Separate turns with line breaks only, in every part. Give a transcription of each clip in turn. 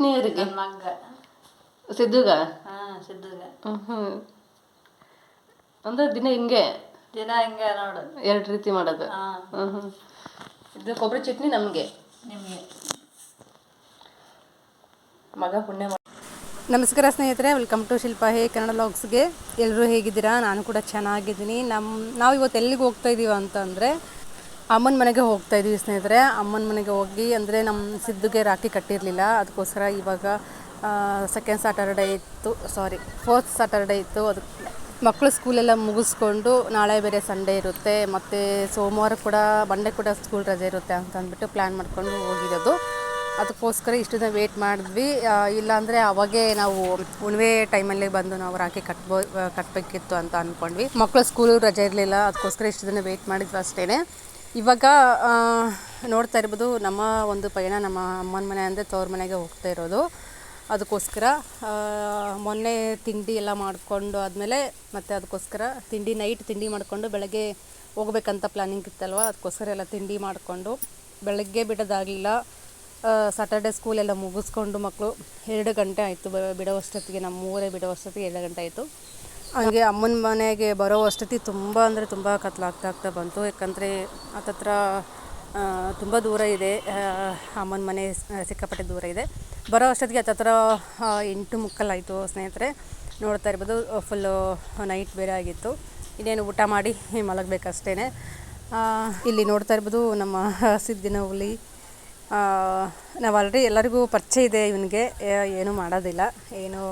ಮಗ
ಸಿದ್ದುಗ?
ಹಾಂ ಸಿದ್ದುಗ.
ಹ್ಞೂ ಅಂದ್ರೆ ದಿನ ಹಿಂಗೆ?
ದಿನ ಹಿಂಗೆ ನೋಡು.
ಎರಡು ರೀತಿ ಮಾಡೋದು? ಹ್ಞೂ ಹ್ಞೂ ಇದು ಕೊಬ್ಬರಿ ಚಟ್ನಿ ನಮಗೆ?
ನಿಮಗೆ.
ಮಗ ಪುಣ್ಯ
ನಮಸ್ಕಾರ ಸ್ನೇಹಿತರೆ welcome to Shilpa hey Kannada ಲಾಗ್ಸ್ಗೆ ಎಲ್ಲರೂ ಹೇಗಿದ್ದೀರಾ? ನಾನು ಕೂಡ ಚೆನ್ನಾಗಿದ್ದೀನಿ. ನಮ್ಮ ನಾವು ಇವತ್ತು ಎಲ್ಲಿಗೆ ಹೋಗ್ತಾ ಇದ್ದೀವಿ ಅಂತಂದರೆ ಅಮ್ಮನ ಮನೆಗೆ ಹೋಗ್ತಾ ಇದ್ದೀವಿ ಸ್ನೇಹಿತರೆ. ಅಮ್ಮನ ಮನೆಗೆ ಹೋಗಿ, ಅಂದರೆ ನಮ್ಮ ಸಿದ್ದುಗೆ ರಾಖಿ ಕಟ್ಟಿರಲಿಲ್ಲ. ಅದಕ್ಕೋಸ್ಕರ ಇವಾಗ ಸೆಕೆಂಡ್ ಸ್ಯಾಟರ್ಡೇ ಇತ್ತು. ಸಾರಿ ಫೋರ್ತ್ ಸ್ಯಾಟರ್ಡೇ ಇತ್ತು. ಅದು ಮಕ್ಕಳು ಸ್ಕೂಲೆಲ್ಲ ಮುಗಿಸ್ಕೊಂಡು ನಾಳೆ ಬೇರೆ ಸಂಡೇ ಇರುತ್ತೆ. ಮತ್ತು ಸೋಮವಾರ ಕೂಡ ಬಂಡೆ ಕೂಡ ಸ್ಕೂಲ್ ರಜೆ ಇರುತ್ತೆ ಅಂತ ಅಂದ್ಬಿಟ್ಟು ಪ್ಲ್ಯಾನ್ ಮಾಡ್ಕೊಂಡು ಹೋಗಿರೋದು. ಅದಕ್ಕೋಸ್ಕರ ಇಷ್ಟು ದಿನ ವೇಟ್ ಮಾಡಿದ್ವಿ. ಇಲ್ಲಾಂದರೆ ಅವಾಗೇ ನಾವು ಉಣ್ವೆ ಟೈಮಲ್ಲಿ ಬಂದು ನಾವು ರಾಖಿ ಕಟ್ಬೋ ಕಟ್ಟಬೇಕಿತ್ತು ಅಂತ ಅಂದ್ಕೊಂಡ್ವಿ ಮಕ್ಕಳು ಸ್ಕೂಲು ರಜೆ ಇರಲಿಲ್ಲ. ಅದಕ್ಕೋಸ್ಕರ ಇಷ್ಟು ದಿನ ವೇಟ್ ಮಾಡಿದ್ವಿ ಅಷ್ಟೇ ಇವಾಗ ನೋಡ್ತಾ ಇರ್ಬೋದು, ನಮ್ಮ ಒಂದು ಪಯಣ ನಮ್ಮ ಅಮ್ಮನ ಮನೆ ಅಂದರೆ ತವ್ರ ಮನೆಗೆ ಹೋಗ್ತಾ ಇರೋದು. ಅದಕ್ಕೋಸ್ಕರ ಮೊನ್ನೆ ತಿಂಡಿ ಎಲ್ಲ ಮಾಡಿಕೊಂಡು ಆದಮೇಲೆ ಮತ್ತು ಅದಕ್ಕೋಸ್ಕರ ತಿಂಡಿ, ನೈಟ್ ತಿಂಡಿ ಮಾಡಿಕೊಂಡು ಬೆಳಗ್ಗೆ ಹೋಗ್ಬೇಕಂತ ಪ್ಲಾನಿಂಗ್ ಇತ್ತಲ್ವ? ಅದಕ್ಕೋಸ್ಕರ ಎಲ್ಲ ತಿಂಡಿ ಮಾಡಿಕೊಂಡು ಬೆಳಗ್ಗೆ ಬಿಡೋದಾಗಲಿಲ್ಲ. ಸಾಟರ್ಡೆ ಸ್ಕೂಲೆಲ್ಲ ಮುಗಿಸ್ಕೊಂಡು ಮಕ್ಕಳು ಎರಡು ಗಂಟೆ ಆಯಿತು. ಬಿಡೋ ಅಷ್ಟೊತ್ತಿಗೆ ನಮ್ಮ ಊರೇ ಬಿಡೋ ಅಷ್ಟೊತ್ತಿಗೆ ಎರಡು ಗಂಟೆ ಆಯಿತು. ಹಾಗೆ ಅಮ್ಮನ ಮನೆಗೆ ಬರೋ ಅಷ್ಟೊತ್ತಿಗೆ ತುಂಬ ಅಂದರೆ ತುಂಬ ಕತ್ಲಾಗ್ತಾ ಆಗ್ತಾ ಬಂತು. ಯಾಕಂದರೆ ಹತ್ತತ್ರ ತುಂಬ ದೂರ ಇದೆ. ಅಮ್ಮನ ಮನೆ ಸಿಕ್ಕಾಪಟ್ಟೆ ದೂರ ಇದೆ. ಬರೋ ಅಷ್ಟೊತ್ತಿಗೆ ಹತ್ತತ್ರ ಎಂಟು ಮುಕ್ಕಲಾಯಿತು ಸ್ನೇಹಿತರೆ. ನೋಡ್ತಾ ಇರ್ಬೋದು ಫುಲ್ಲು ನೈಟ್ ಬೇರೆ ಆಗಿತ್ತು. ಇನ್ನೇನು ಊಟ ಮಾಡಿ ಮಲಗಬೇಕಷ್ಟೇ ಇಲ್ಲಿ ನೋಡ್ತಾ ಇರ್ಬೋದು, ನಮ್ಮ ಸಿದ್ದಿನ ಹುಲಿ. ನಾವು ಆಲ್ರೆಡಿ ಎಲ್ಲರಿಗೂ ಪರಿಚಯ ಇದೆ ಇವನಿಗೆ. ಏನೂ ಮಾಡೋದಿಲ್ಲ. ಏನು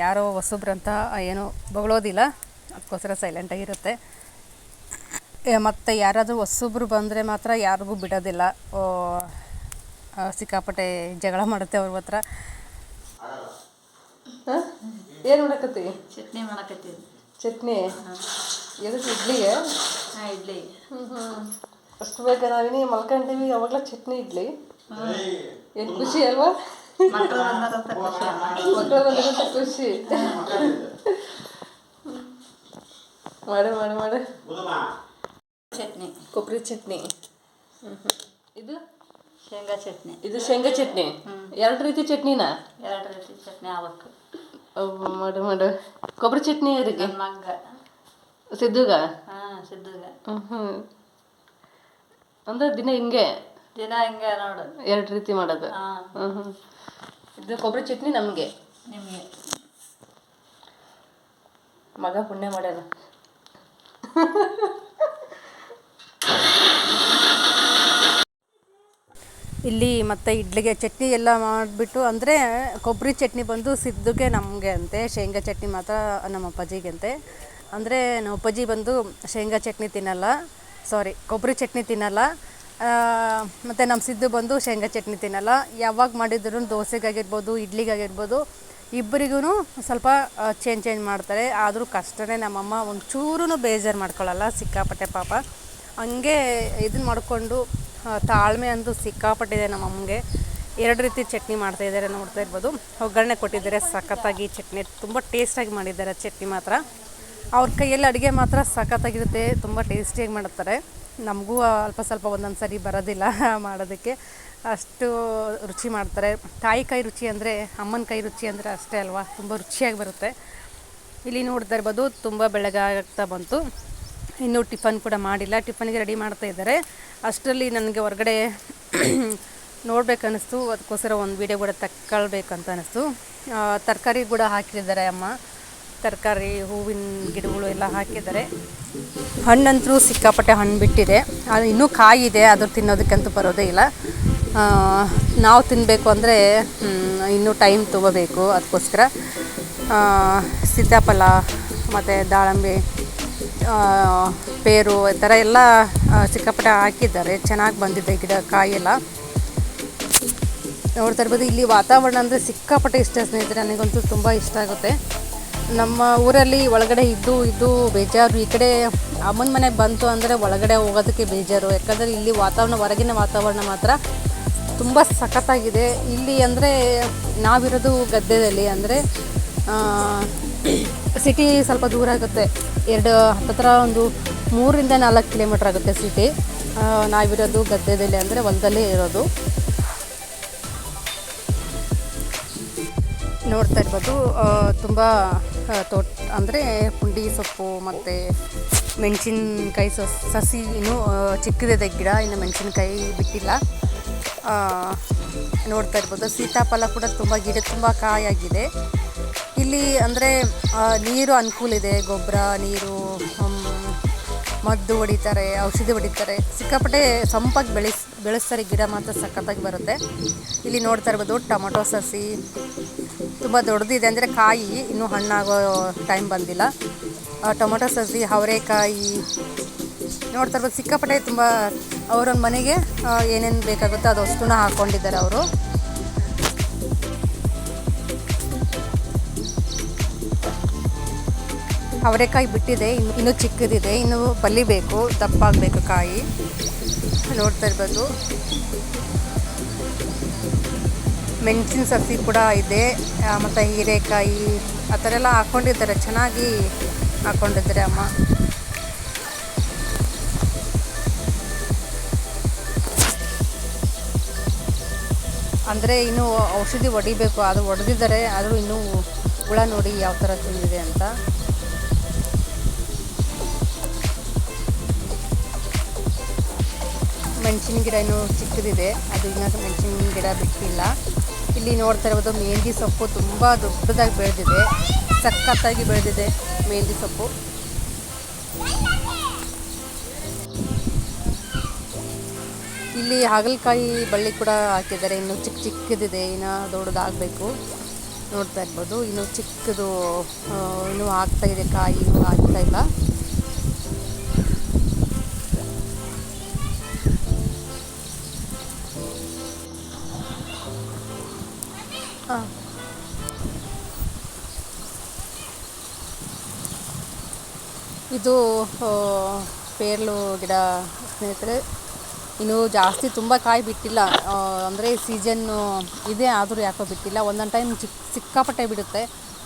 ಯಾರೋ ಹೊಸಬ್ರಂತ ಏನು ಬೊಗಳೋದಿಲ್ಲ. ಅದಕ್ಕೋಸ್ಕರ ಸೈಲೆಂಟಾಗಿರುತ್ತೆ ಮತ್ತು ಯಾರಾದರೂ ಹೊಸಬ್ರು ಬಂದರೆ ಮಾತ್ರ ಯಾರಿಗೂ ಬಿಡೋದಿಲ್ಲ. ಓ, ಸಿಕ್ಕಾಪಟ್ಟೆ ಜಗಳ ಮಾಡುತ್ತೆ ಅವ್ರ ಹತ್ರ.
ಹಾಂ? ಏನು ಮಾಡಕತ್ತಿ?
ಚಟ್ನಿ ಮಾಡಕತ್ತೀವಿ
ಚಟ್ನಿ? ಎದಕ್ಕೆ ಇಡ್ಲಿಗೆ?
ಇಡ್ಲಿ.
ಅಷ್ಟು ಬೇಕಾ ನಾವಿನಿ ಮಲ್ಕೊಂಡೀವಿ ಅವಾಗಲೇ ಚಟ್ನಿ ಇಡ್ಲಿ. ಏನು ಖುಷಿ ಅಲ್ವಾ?
ಮಕ್ಕಳು ಬಂದಾರಂತ ಖುಷಿ
ಮಾಡು ಮಾಡು ಮಾಡು.
ಚಟ್ನಿ.
ಕೊಬ್ಬರಿ ಚಟ್ನಿ. ಇದು?
ಶೇಂಗಾ ಚಟ್ನಿ.
ಇದು ಶೇಂಗಾ ಚಟ್ನಿ? ಎರಡು ರೀತಿ ಚಟ್ನಿನಾ?
ಎರಡು ರೀತಿ ಚಟ್ನಿ ಅವಕ್ಕೆ
ಅವ್ ಮಾಡು ಮಾಡು. ಕೊಬ್ಬರಿ ಚಟ್ನಿ ಯಾರಿಗೆ?
ನನ್ನ ಮಗ
ಸಿದ್ದುಗ?
ಹಾಂ ಸಿದ್ದುಗ.
ಹ್ಞೂ ಹ್ಞೂ ಅಂದ್ರೆ ದಿನ ಹಿಂಗೆ?
ದಿನ ಹಿಂಗೆ ನೋಡು
ಎರಡು ರೀತಿ ಮಾಡೋದು?
ಹಾಂ.
ಹ್ಞೂ ಹ್ಞೂ ಇದು ಕೊಬ್ಬರಿ ಚಟ್ನಿ ನಮಗೆ.
ನಿಮಗೆ.
ಮಗ ಪುಣ್ಯ ಮಾಡ್ಯಾರ
ಇಲ್ಲಿ ಮತ್ತು ಇಡ್ಲಿಗೆ ಚಟ್ನಿ ಎಲ್ಲ ಮಾಡಿಬಿಟ್ಟು ಅಂದರೆ ಕೊಬ್ಬರಿ ಚಟ್ನಿ ಬಂದು ಸಿದ್ದುಗೆ ನಮಗೆ ಅಂತೆ ಶೇಂಗಾ ಚಟ್ನಿ ಮಾತ್ರ ನಮ್ಮ ಅಪ್ಪಾಜಿಗೆ ಅಂತೆ. ಅಂದರೆ ನಮ್ಮ ಅಪ್ಪಾಜಿ ಬಂದು ಶೇಂಗಾ ಚಟ್ನಿ ತಿನ್ನಲ್ಲ ಸಾರಿ ಕೊಬ್ಬರಿ ಚಟ್ನಿ ತಿನ್ನಲ್ಲ. ಮತ್ತು ನಮ್ಮ ಸಿದ್ದು ಬಂದು ಶೇಂಗಾ ಚಟ್ನಿ ತಿನ್ನಲ್ಲ. ಯಾವಾಗ ಮಾಡಿದ್ರು ದೋಸೆಗಾಗಿರ್ಬೋದು, ಇಡ್ಲಿಗಾಗಿರ್ಬೋದು ಇಬ್ಬರಿಗೂ ಸ್ವಲ್ಪ ಚೇಂಜ್ ಚೇಂಜ್ ಮಾಡ್ತಾರೆ. ಆದರೂ ಕಷ್ಟನೇ ನಮ್ಮಮ್ಮ ಒಂಚೂರು ಬೇಜಾರು ಮಾಡ್ಕೊಳ್ಳಲ್ಲ ಸಿಕ್ಕಾಪಟ್ಟೆ ಪಾಪ. ಹಂಗೆ ಇದನ್ನ ಮಾಡಿಕೊಂಡು ತಾಳ್ಮೆ ಅಂತೂ ಸಿಕ್ಕಾಪಟ್ಟಿದೆ ನಮ್ಮಮ್ಮಗೆ. ಎರಡು ರೀತಿ ಚಟ್ನಿ ಮಾಡ್ತಾ ಇದ್ದಾರೆ ನೋಡ್ತಾ ಇರ್ಬೋದು. ಒಗ್ಗರಣೆ ಕೊಟ್ಟಿದ್ದಾರೆ, ಸಖತ್ತಾಗಿ ಚಟ್ನಿ, ತುಂಬ ಟೇಸ್ಟಾಗಿ ಮಾಡಿದ್ದಾರೆ ಚಟ್ನಿ ಮಾತ್ರ. ಅವ್ರ ಕೈಯಲ್ಲಿ ಅಡುಗೆ ಮಾತ್ರ ಸಖತ್ತಾಗಿರುತ್ತೆ, ತುಂಬ ಟೇಸ್ಟಿಯಾಗಿ ಮಾಡುತ್ತಾರೆ ನಮಗೂ ಅಲ್ಪ ಸ್ವಲ್ಪ ಒಂದೊಂದು ಸರಿ ಬರೋದಿಲ್ಲ ಮಾಡೋದಕ್ಕೆ. ಅಷ್ಟು ರುಚಿ ಮಾಡ್ತಾರೆ. ತಾಯಿ ಕೈ ರುಚಿ ಅಂದರೆ, ಅಮ್ಮನ ಕೈ ರುಚಿ ಅಂದರೆ ಅಷ್ಟೇ ಅಲ್ವಾ? ತುಂಬ ರುಚಿಯಾಗಿ ಬರುತ್ತೆ. ಇಲ್ಲಿ ನೋಡ್ತಾ ಇರ್ಬೋದು, ತುಂಬ ಬೆಳಗಾಗ್ತಾ ಬಂತು. ಇನ್ನೂ ಟಿಫನ್ ಕೂಡ ಮಾಡಿಲ್ಲ. ಟಿಫನ್ಗೆ ರೆಡಿ ಮಾಡ್ತಾ ಇದ್ದಾರೆ. ಅಷ್ಟರಲ್ಲಿ ನನಗೆ ಹೊರಗಡೆ ನೋಡ್ಬೇಕನ್ನಿಸ್ತು. ಅದಕ್ಕೋಸ್ಕರ ಒಂದು ವೀಡಿಯೋ ಕೂಡ ತಕ್ಕೊಳ್ಬೇಕಂತ ಅನ್ನಿಸ್ತು. ತರಕಾರಿ ಕೂಡ ಹಾಕಿದ್ದಾರೆ ಅಮ್ಮ. ತರಕಾರಿ, ಹೂವಿನ ಗಿಡಗಳು ಎಲ್ಲ ಹಾಕಿದ್ದಾರೆ. ಹಣ್ಣಂತೂ ಸಿಕ್ಕಾಪಟ್ಟೆ ಹಣ್ಣು ಬಿಟ್ಟಿದೆ. ಅದು ಇನ್ನೂ ಕಾಯಿದೆ, ಅದು ತಿನ್ನೋದಕ್ಕಂತೂ ಬರೋದೇ ಇಲ್ಲ. ನಾವು ತಿನ್ನಬೇಕು ಅಂದರೆ ಇನ್ನೂ ಟೈಮ್ ತೊಗೋಬೇಕು ಅದಕ್ಕೋಸ್ಕರ. ಸೀತಾಫಲ, ಮತ್ತು ದಾಳಂಬೆ ಪೇರು ಈ ಥರ ಎಲ್ಲ ಸಿಕ್ಕಾಪಟ್ಟೆ ಹಾಕಿದ್ದಾರೆ. ಚೆನ್ನಾಗಿ ಬಂದಿದೆ ಗಿಡ ಕಾಯೆಲ್ಲ ನೋಡ್ತಾ ಇರ್ಬೋದು, ಇಲ್ಲಿ ವಾತಾವರಣ ಅಂದರೆ ಸಿಕ್ಕಾಪಟ್ಟೆ ಇಷ್ಟ ಸ್ನೇಹಿತರೆ, ನನಗಂತೂ ತುಂಬ ಇಷ್ಟ ಆಗುತ್ತೆ. ನಮ್ಮ ಊರಲ್ಲಿ ಒಳಗಡೆ ಇದ್ದು ಇದ್ದು ಬೇಜಾರು. ಈ ಕಡೆ ಅಮ್ಮನ ಮನೆ ಬಂತು ಅಂದರೆ ಒಳಗಡೆ ಹೋಗೋದಕ್ಕೆ ಬೇಜಾರು. ಯಾಕಂದರೆ ಇಲ್ಲಿ ವಾತಾವರಣ, ಹೊರಗಿನ ವಾತಾವರಣ ಮಾತ್ರ ತುಂಬ ಸಖತ್ತಾಗಿದೆ. ಇಲ್ಲಿ ಅಂದರೆ ನಾವಿರೋದು ಗದ್ದೆದಲ್ಲಿ ಅಂದರೆ ಸಿಟಿ ಸ್ವಲ್ಪ ದೂರ ಆಗುತ್ತೆ. ಎರಡು, ಹತ್ತತ್ರ ಒಂದು ಮೂರರಿಂದ ನಾಲ್ಕು ಕಿಲೋಮೀಟ್ರ್ ಆಗುತ್ತೆ ಸಿಟಿ. ನಾವಿರೋದು ಗದ್ದೆದಲ್ಲಿ ಅಂದರೆ ಹೊಲದಲ್ಲೇ ಇರೋದು. ನೋಡ್ತಾ ಇರ್ಬೋದು ತುಂಬ ತೋಟ, ಅಂದರೆ ಪುಂಡಿ, ಸೊಪ್ಪು ಮತ್ತು ಮೆಣಸಿನ್ಕಾಯಿ ಸಸ್, ಸಸಿ ಇನ್ನೂ ಚಿಕ್ಕದಿದೆ ಗಿಡ, ಇನ್ನು ಮೆಣಸಿನ್ಕಾಯಿ ಬಿಟ್ಟಿಲ್ಲ. ನೋಡ್ತಾ ಇರ್ಬೋದು. ಸೀತಾಫಲ ಕೂಡ ತುಂಬ ಗಿಡ, ತುಂಬ ಕಾಯಾಗಿದೆ ಇಲ್ಲಿ ಅಂದರೆ ನೀರು ಅನುಕೂಲ ಇದೆ. ಗೊಬ್ಬರ, ನೀರು ಮದ್ದು ಹೊಡಿತಾರೆ, ಔಷಧಿ ಹೊಡಿತಾರೆ. ಸಿಕ್ಕಾಪಟ್ಟೆ ಸಂಪಾಗಿ ಬೆಳೆಸ್, ಬೆಳೆಸ್ತಾರೆ. ಗಿಡ ಮಾತ್ರ ಸಖತ್ತಾಗಿ ಬರುತ್ತೆ. ಇಲ್ಲಿ ನೋಡ್ತಾ ಇರ್ಬೋದು, ಟೊಮೊಟೊ ಸಸಿ ತುಂಬ ದೊಡ್ಡದಿದೆ ಅಂದರೆ ಕಾಯಿ ಇನ್ನೂ ಹಣ್ಣಾಗೋ ಟೈಮ್ ಬಂದಿಲ್ಲ. ಟೊಮೊಟೊ ಸಸಿ ಅವರೆಕಾಯಿ ನೋಡ್ತಾ ಇರ್ಬೋದು. ಸಿಕ್ಕಾಪಟ್ಟೆ ತುಂಬ ಅವರೊಂದು ಮನೆಗೆ ಏನೇನು ಬೇಕಾಗುತ್ತೋ ಅದು ವಸ್ತುನ ಹಾಕ್ಕೊಂಡಿದ್ದಾರೆ ಅವರು. ಅವರೆಕಾಯಿ ಬಿಟ್ಟಿದೆ, ಇನ್ನು, ಇನ್ನೂ ಚಿಕ್ಕದಿದೆ, ಇನ್ನು ಬಲಿಬೇಕು, ದಪ್ಪಾಗಬೇಕು ಕಾಯಿ. ನೋಡ್ತಾ ಇರ್ಬೋದು. ಮೆಣಸಿನ ಸಸಿ ಕೂಡ ಇದೆ. ಮತ್ತು ಹೀರೆಕಾಯಿ, ಆ ಥರ ಎಲ್ಲ ಹಾಕ್ಕೊಂಡಿದ್ದಾರೆ ಚೆನ್ನಾಗಿ ಹಾಕ್ಕೊಂಡಿದ್ದಾರೆ ಅಮ್ಮ. ಅಂದರೆ ಇನ್ನೂ ಔಷಧಿ ಹೊಡಿಬೇಕು. ಅದು ಹೊಡೆದಿದ್ದಾರೆ. ಆದರೂ ಇನ್ನೂ ಹುಳ ನೋಡಿ ಯಾವ ಥರ ತಿಂದಿದೆ ಅಂತ. ಮೆಣಸಿನ ಗಿಡ ಇನ್ನೂ ಚಿಕ್ಕದಿದೆ. ಅದು ಇನ್ನೂ ಮೆಣಸಿನ ಗಿಡ ಬಿಟ್ಟಿಲ್ಲ. ಇಲ್ಲಿ ನೋಡ್ತಾ ಇರ್ಬೋದು ಮೆಹಂದಿ ಸೊಪ್ಪು ತುಂಬ ದೊಡ್ಡದಾಗಿ ಬೆಳೆದಿದೆ, ಸಖತ್ತಾಗಿ ಬೆಳೆದಿದೆ ಮೆಹಂದಿ ಸೊಪ್ಪು. ಇಲ್ಲಿ ಹಾಗಲಕಾಯಿ ಬಳ್ಳಿ ಕೂಡ ಹಾಕಿದ್ದಾರೆ, ಇನ್ನು ಚಿಕ್ಕ ಚಿಕ್ಕದಿದೆ, ಇನ್ನು ದೊಡ್ಡದಾಗಬೇಕು. ನೋಡ್ತಾ ಇರ್ಬೋದು, ಇನ್ನು ಚಿಕ್ಕದು ಇನ್ನು ಆಗ್ತಾ ಕಾಯಿ, ಇನ್ನೂ ಆಗ್ತಾ ಇಲ್ಲ. ಇದು ಪೇರ್ಲು ಗಿಡ ಸ್ನೇಹಿತರೆ. ಇನ್ನು ಜಾಸ್ತಿ ತುಂಬ ಕಾಯಿ ಬಿಟ್ಟಿಲ್ಲ. ಅಂದರೆ ಸೀಸನ್ನು ಇದೆ, ಆದರೂ ಯಾಕೋ ಬಿಟ್ಟಿಲ್ಲ. ಒಂದೊಂದು ಟೈಮ್ ಚಿಕ್ಕ ಸಿಕ್ಕಾಪಟ್ಟೆ ಬಿಡುತ್ತೆ.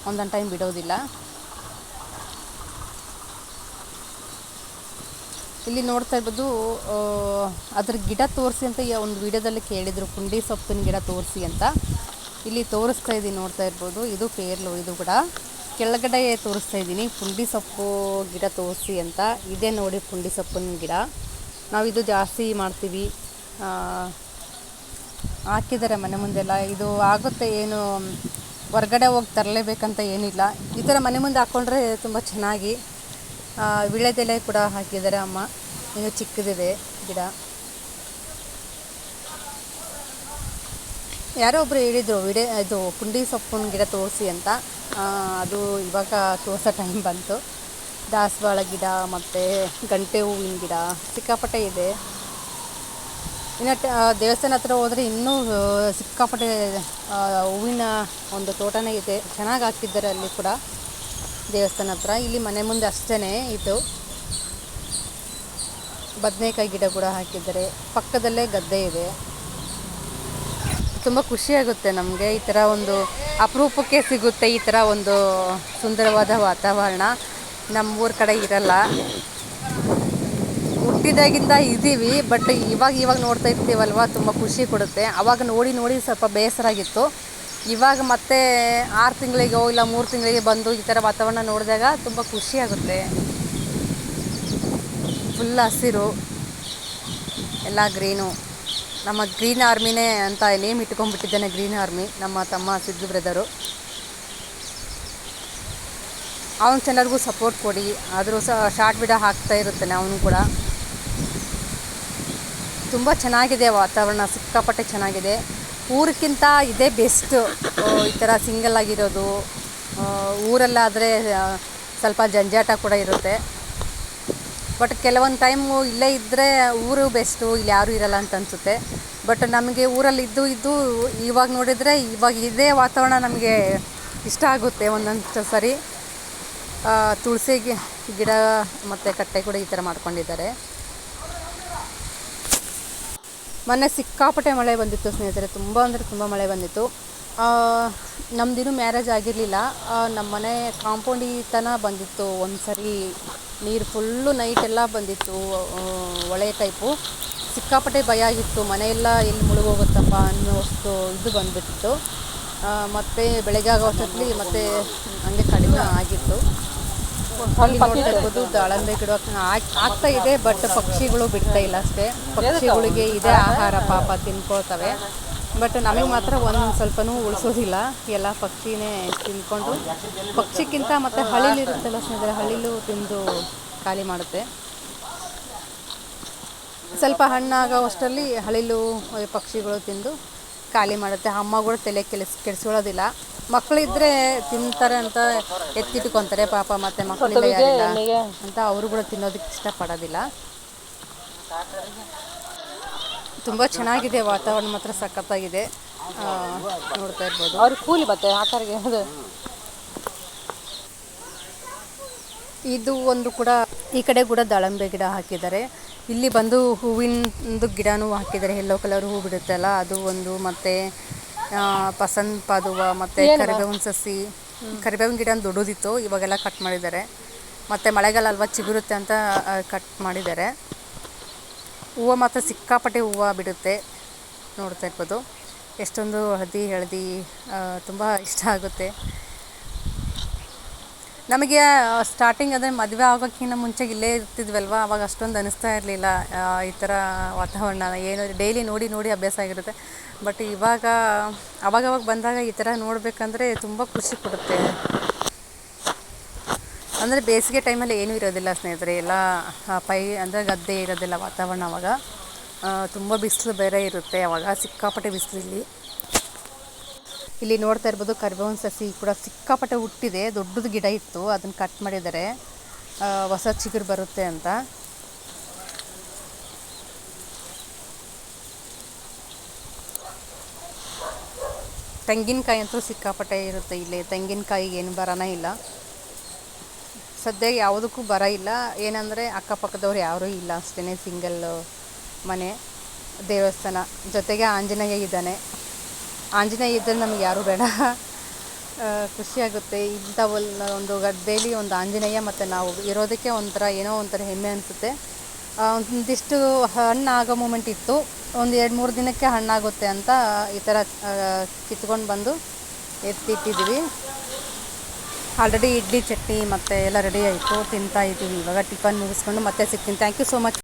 ಒಂದೊಂದು ಟೈಮ್ ಬಿಡೋದಿಲ್ಲ. ಇಲ್ಲಿ ನೋಡ್ತಾ ಇರ್ಬೋದು ಅದ್ರ ಗಿಡ ತೋರಿಸಿ ಅಂತ ಒಂದು ವಿಡಿಯೋದಲ್ಲಿ ಕೇಳಿದರು. ಪುಂಡಿ ಸೊಪ್ಪಿನ ಗಿಡ ತೋರಿಸಿ ಅಂತ. ಇಲ್ಲಿ ತೋರಿಸ್ತಾ ಇದ್ದೀನಿ ನೋಡ್ತಾ ಇರ್ಬೋದು. ಇದು ಪೇರ್ಲು, ಇದು ಕೂಡ. ಕೆಳಗಡೆ ತೋರಿಸ್ತಾ ಇದ್ದೀನಿ. ಪುಂಡಿ ಸೊಪ್ಪು ಗಿಡ ತೋರಿಸಿ ಅಂತ. ಇದೆ ನೋಡಿ ಪುಂಡಿ ಸೊಪ್ಪಿನ ಗಿಡ. ನಾವಿದು ಜಾಸ್ತಿ ಮಾಡ್ತೀವಿ. ಹಾಕಿದ್ದಾರೆ ಮನೆ ಮುಂದೆಲ್ಲ. ಇದು ಆಗುತ್ತೆ ಏನು, ಹೊರಗಡೆ ಹೋಗಿ ತರಲೇಬೇಕಂತ ಏನಿಲ್ಲ. ಈ ಥರ ಮನೆ ಮುಂದೆ ಹಾಕ್ಕೊಂಡ್ರೆ ತುಂಬ ಚೆನ್ನಾಗಿ ವಿಳೆದೆಲೆ ಕೂಡ ಹಾಕಿದ್ದಾರೆ ಅಮ್ಮ. ಇನ್ನು ಚಿಕ್ಕದಿದೆ ಗಿಡ. ಯಾರೋ ಒಬ್ಬರು ಹೇಳಿದರು, ವಿಡೆ, ಇದು ಪುಂಡಿ ಸೊಪ್ಪಿನ ಗಿಡ ತೋರಿಸಿ ಅಂತ. ಅದು ಇವಾಗ ತೋರಿಸೋ ಟೈಮ್ ಬಂತು. ದಾಸವಾಳ ಗಿಡ, ಮತ್ತು ಗಂಟೆ ಹೂವಿನ ಗಿಡ, ಸಿಕ್ಕಾಪಟ್ಟೆ ಇದೆ. ಇನ್ನು ದೇವಸ್ಥಾನ ಹತ್ರ ಹೋದರೆ ಇನ್ನೂ ಸಿಕ್ಕಾಪಟ್ಟೆ ಹೂವಿನ ಒಂದು ತೋಟನೇ ಇದೆ. ಚೆನ್ನಾಗಿ ಹಾಕಿದ್ದಾರೆ ಅಲ್ಲಿ ಕೂಡ ದೇವಸ್ಥಾನ ಹತ್ರ. ಇಲ್ಲಿ ಮನೆ ಮುಂದೆ ಅಷ್ಟೇ ಇದು. ಬದನೇಕಾಯಿ ಗಿಡ ಕೂಡ ಹಾಕಿದ್ದಾರೆ. ಪಕ್ಕದಲ್ಲೇ ಗದ್ದೆ ಇದೆ. ತುಂಬ ಖುಷಿಯಾಗುತ್ತೆ ನಮಗೆ. ಈ ಥರ ಒಂದು ಅಪರೂಪಕ್ಕೆ ಸಿಗುತ್ತೆ ಈ ಥರ ಒಂದು ಸುಂದರವಾದ ವಾತಾವರಣ. ನಮ್ಮ ಊರ ಕಡೆ ಇರಲ್ಲ. ಹುಟ್ಟಿದಾಗಿಂದ ಇದ್ದೀವಿ ಬಟ್ ಇವಾಗ ಇವಾಗ ನೋಡ್ತಾ ಇರ್ತೀವಲ್ವ, ತುಂಬ ಖುಷಿ ಕೊಡುತ್ತೆ. ಅವಾಗ ನೋಡಿ ನೋಡಿ ಸ್ವಲ್ಪ ಬೇಸರ ಆಗಿತ್ತು. ಇವಾಗ ಮತ್ತೆ ಆರು ತಿಂಗಳಿಗೋ ಇಲ್ಲ ಮೂರು ತಿಂಗಳಿಗೆ ಬಂದು ಈ ಥರ ವಾತಾವರಣ ನೋಡಿದಾಗ ತುಂಬ ಖುಷಿ ಆಗುತ್ತೆ. ಫುಲ್ ಹಸಿರು, ಎಲ್ಲ ಗ್ರೀನು ನಮ್ಮ ಗ್ರೀನ್ ಆರ್ಮಿನೇ ಅಂತ ನೇಮ್ ಇಟ್ಕೊಂಡ್ಬಿಟ್ಟಿದ್ದೇನೆ ಗ್ರೀನ್ ಆರ್ಮಿ, ನಮ್ಮ ತಮ್ಮ ಸಿದ್ದು ಬ್ರದರು. ಅವನ ಚಾನಲ್ಗೂ ಸಪೋರ್ಟ್ ಕೊಡಿ, ಆದರೂ ಸಹ ಶಾರ್ಟ್ ವಿಡಿಯೋ ಹಾಕ್ತಾ ಇರುತ್ತಾನೆ ಅವನು ಕೂಡ. ತುಂಬ ಚೆನ್ನಾಗಿದೆ ವಾತಾವರಣ, ಸಿಕ್ಕಾಪಟ್ಟೆ ಚೆನ್ನಾಗಿದೆ. ಊರಕ್ಕಿಂತ ಇದೇ ಬೆಸ್ಟು ಈ ಥರ ಸಿಂಗಲ್ ಆಗಿರೋದು. ಊರಲ್ಲಾದರೆ ಸ್ವಲ್ಪ ಜಂಜಾಟ ಕೂಡ ಇರುತ್ತೆ. ಬಟ್ ಕೆಲವೊಂದು ಟೈಮು ಇಲ್ಲೇ ಇದ್ದರೆ ಊರು ಬೆಸ್ಟು ಇಲ್ಲಿ ಯಾರೂ ಇರಲ್ಲ ಅಂತ ಅನಿಸುತ್ತೆ. ಬಟ್ ನಮಗೆ ಊರಲ್ಲಿ ಇದ್ದು ಇದ್ದು ಇವಾಗ ನೋಡಿದರೆ ಇವಾಗ ಇದೇ ವಾತಾವರಣ ನಮಗೆ ಇಷ್ಟ ಆಗುತ್ತೆ ಒಂದೊಂದು ಸರಿ. ತುಳಸಿ ಗಿಡ ಮತ್ತು ಕಟ್ಟೆ ಕೂಡ ಈ ಥರ ಮಾಡ್ಕೊಂಡಿದ್ದಾರೆ. ಮೊನ್ನೆ ಸಿಕ್ಕಾಪಟ್ಟೆ ಮಳೆ ಬಂದಿತ್ತು ಸ್ನೇಹಿತರೆ, ತುಂಬ ಅಂದರೆ ತುಂಬ ಮಳೆ ಬಂದಿತ್ತು. ನಮ್ಮದಿನ್ನೂ ಮ್ಯಾರೇಜ್ ಆಗಿರಲಿಲ್ಲ. ನಮ್ಮ ಮನೆ ಕಾಂಪೌಂಡಿ ತನ ಬಂದಿತ್ತು ಒಂದು ಸರಿ ನೀರು ಫುಲ್ಲು ನೈಟ್ ಎಲ್ಲ ಬಂದಿತ್ತು ಒಳೆ ಟೈಪು. ಸಿಕ್ಕಾಪಟ್ಟೆ ಭಯ ಆಗಿತ್ತು ಮನೆಯೆಲ್ಲ ಎಲ್ಲಿ ಮುಳುಗೋಗುತ್ತಪ್ಪ ಅನ್ನೋಷ್ಟು ಇದು ಬಂದುಬಿಟ್ಟಿತ್ತು. ಮತ್ತು ಬೆಳಗ್ಗೆ ಆಗೋ ಅಷ್ಟೊತ್ತಲ್ಲಿ ಮತ್ತೆ ಹಂಗೆ ಕಡಿಮೆ ಆಗಿತ್ತು. ಅಲ್ಲಿ ನೋಡ್ತಾ ಇರ್ಬೋದು, ದಾಳಂಬೆ ಗಿಡ ಆಗ್- ಆಗ್ತಾ ಇದೆ, ಬಟ್ ಪಕ್ಷಿಗಳು ಬಿಡ್ತಾ ಇಲ್ಲ ಅಷ್ಟೇ. ಪಕ್ಷಿಗಳಿಗೆ ಇದೇ ಆಹಾರ, ಪಾಪ ತಿನ್ಕೊಳ್ತವೆ. ಬಟ್ ನಮಗೆ ಮಾತ್ರ ಒಂದು ಸ್ವಲ್ಪನೂ ಉಳಿಸೋದಿಲ್ಲ. ಎಲ್ಲ ಪಕ್ಷಿನೇ ತಿನ್ಕೊಂಡು ಪಕ್ಷಿಗಿಂತ ಮತ್ತು ಹಳ್ಳಿಲಿರುತ್ತಲ್ಲ ಸ್ನೇಹಿತರೆ, ಹಳಿಲು ತಿಂದು ಖಾಲಿ ಮಾಡುತ್ತೆ. ಸ್ವಲ್ಪ ಹಣ್ಣಾಗೋವಷ್ಟರಲ್ಲಿ ಹಳಿಲು ಪಕ್ಷಿಗಳು ತಿಂದು ಖಾಲಿ ಮಾಡುತ್ತೆ. ಅಮ್ಮಗಳು ತಲೆ ಕೆಲಸ ಕೆಡಿಸ್ಕೊಳ್ಳೋದಿಲ್ಲ. ಮಕ್ಕಳಿದ್ರೆ ತಿಂತಾರೆ ಅಂತ ಎತ್ತಿಟ್ಕೊತಾರೆ. ಪಾಪ ಮತ್ತೆ ಮಕ್ಕಳಿಲ್ಲ ಯಾರಿಲ್ಲ ಅಂತ ಅವರು ಕೂಡ ತಿನ್ನೋದಕ್ಕೆ ಇಷ್ಟಪಡೋದಿಲ್ಲ. ತುಂಬ ಚೆನ್ನಾಗಿದೆ ವಾತಾವರಣ ಮಾತ್ರ ಸಖತ್ತಾಗಿದೆ. ನೋಡ್ತಾ ಇರ್ಬೋದು.
ಅವ್ರಿಗೆ ಕೂಲಿ ಮತ್ತೆ ಆಕಾರಿಗೆ
ಇದು ಒಂದು ಕೂಡ ಈ ಕಡೆ ಕೂಡ ದಾಳಂಬೆ ಗಿಡ ಹಾಕಿದ್ದಾರೆ. ಇಲ್ಲಿ ಬಂದು ಹೂವಿನದು ಗಿಡನೂ ಹಾಕಿದ್ದಾರೆ. ಎಲ್ಲೋ ಕಲರ್ ಹೂ ಬಿಡುತ್ತಲ್ಲ ಅದು ಒಂದು ಮತ್ತು ಪಸಂದ್ ಪಾದುವ ಮತ್ತು ಕರಿಬೇವಿನ ಸಸಿ. ಕರಿಬೇವಿನ ಗಿಡ ದೊಡ್ಡದಿತ್ತು ಇವಾಗೆಲ್ಲ ಕಟ್ ಮಾಡಿದ್ದಾರೆ. ಮತ್ತು ಮಳೆಗಾಲ ಅಲ್ವಾ ಚಿಗುರುತ್ತೆ ಅಂತ ಕಟ್ ಮಾಡಿದ್ದಾರೆ. ಹೂವು ಮಾತ್ರ ಸಿಕ್ಕಾಪಟ್ಟೆ ಹೂವು ಬಿಡುತ್ತೆ. ನೋಡ್ತಾ ಇರ್ಬೋದು. ಎಷ್ಟೊಂದು ಹಳದಿ ಹಳದಿ ತುಂಬ ಇಷ್ಟ ಆಗುತ್ತೆ. ನಮಗೆ ಸ್ಟಾರ್ಟಿಂಗ್ ಅಂದರೆ ಮದುವೆ ಆಗೋಕ್ಕಿಂತ ಮುಂಚೆ ಇಲ್ಲೇ ಇರ್ತಿದ್ವಲ್ವ? ಅವಾಗ ಅಷ್ಟೊಂದು ಅನಿಸ್ತಾ ಇರಲಿಲ್ಲ ಈ ಥರ ವಾತಾವರಣ. ಏನು ಡೈಲಿ ನೋಡಿ ನೋಡಿ ಅಭ್ಯಾಸ ಆಗಿರುತ್ತೆ. ಬಟ್ ಇವಾಗ, ಅವಾಗವಾಗ ಬಂದಾಗ ಈ ಥರ ನೋಡಬೇಕಂದ್ರೆ ತುಂಬ ಖುಷಿ ಕೊಡುತ್ತೆ. ಅಂದರೆ ಬೇಸಿಗೆ ಟೈಮಲ್ಲಿ ಏನೂ ಇರೋದಿಲ್ಲ ಸ್ನೇಹಿತರೆ. ಎಲ್ಲ ಪೈ, ಅಂದರೆ ಗದ್ದೆ ಇರೋದಿಲ್ಲ ವಾತಾವರಣ ಅವಾಗ. ತುಂಬ ಬಿಸಿಲು ಬೇರೆ ಇರುತ್ತೆ ಅವಾಗ. ಸಿಕ್ಕಾಪಟ್ಟೆ ಬಿಸಿಲು ಇಲ್ಲಿ ಇಲ್ಲಿ ನೋಡ್ತಾ ಇರ್ಬೋದು ಕರಿಬೇವಿನ ಸಸಿ ಕೂಡ ಸಿಕ್ಕಾಪಟ್ಟೆ ಹುಟ್ಟಿದೆ, ದೊಡ್ಡದು ಗಿಡ ಇತ್ತು, ಅದನ್ನು ಕಟ್ ಮಾಡಿದ್ದಾರೆ. ಹೊಸ ಚಿಗುರು ಬರುತ್ತೆ ಅಂತ. ತೆಂಗಿನಕಾಯಿ ಅಂತೂ ಸಿಕ್ಕಾಪಟ್ಟೆ ಇರುತ್ತೆ ಇಲ್ಲಿ. ತೆಂಗಿನಕಾಯಿ ಏನು ಬರನೇ ಇಲ್ಲ. ಸದ್ಯ ಯಾವುದಕ್ಕೂ ಬರ ಇಲ್ಲ. ಏನಂದರೆ ಅಕ್ಕಪಕ್ಕದವ್ರು ಯಾರೂ ಇಲ್ಲ ಅಷ್ಟೇ ಸಿಂಗಲ್ ಮನೆ ದೇವಸ್ಥಾನ. ಜೊತೆಗೆ ಆಂಜನೇಯ ಇದ್ದಾನೆ. ಆಂಜನೇಯ ಇದ್ದರೆ ನಮಗೆ ಯಾರೂ ಬೇಡ. ಖುಷಿಯಾಗುತ್ತೆ. ಇಂಥ ಒಂದು ಗದ್ದೆಯಲ್ಲಿ ಒಂದು ಆಂಜನೇಯ ಮತ್ತು ನಾವು ಇರೋದಕ್ಕೆ ಒಂಥರ ಏನೋ ಒಂಥರ ಹೆಮ್ಮೆ ಅನಿಸುತ್ತೆ. ಒಂದಿಷ್ಟು ಹಣ್ಣಾಗೋ ಮೂಮೆಂಟ್ ಇತ್ತು. ಒಂದು ಎರಡು ಮೂರು ದಿನಕ್ಕೆ ಹಣ್ಣಾಗುತ್ತೆ ಅಂತ ಈ ಥರ ಕಿತ್ಕೊಂಡು ಬಂದು ಎತ್ತಿಟ್ಟಿದ್ದೀವಿ ಆಲ್ರೆಡಿ ಇಡ್ಲಿ, ಚಟ್ನಿ ಮತ್ತು ಎಲ್ಲ ರೆಡಿ ಆಯಿತು. ತಿಂತಾ ಇದ್ದೀವಿ ಇವಾಗ ಟಿಫನ್ ಮುಗಿಸ್ಕೊಂಡು ಮತ್ತೆ ಸಿಗ್ತೀನಿ. Thank you so much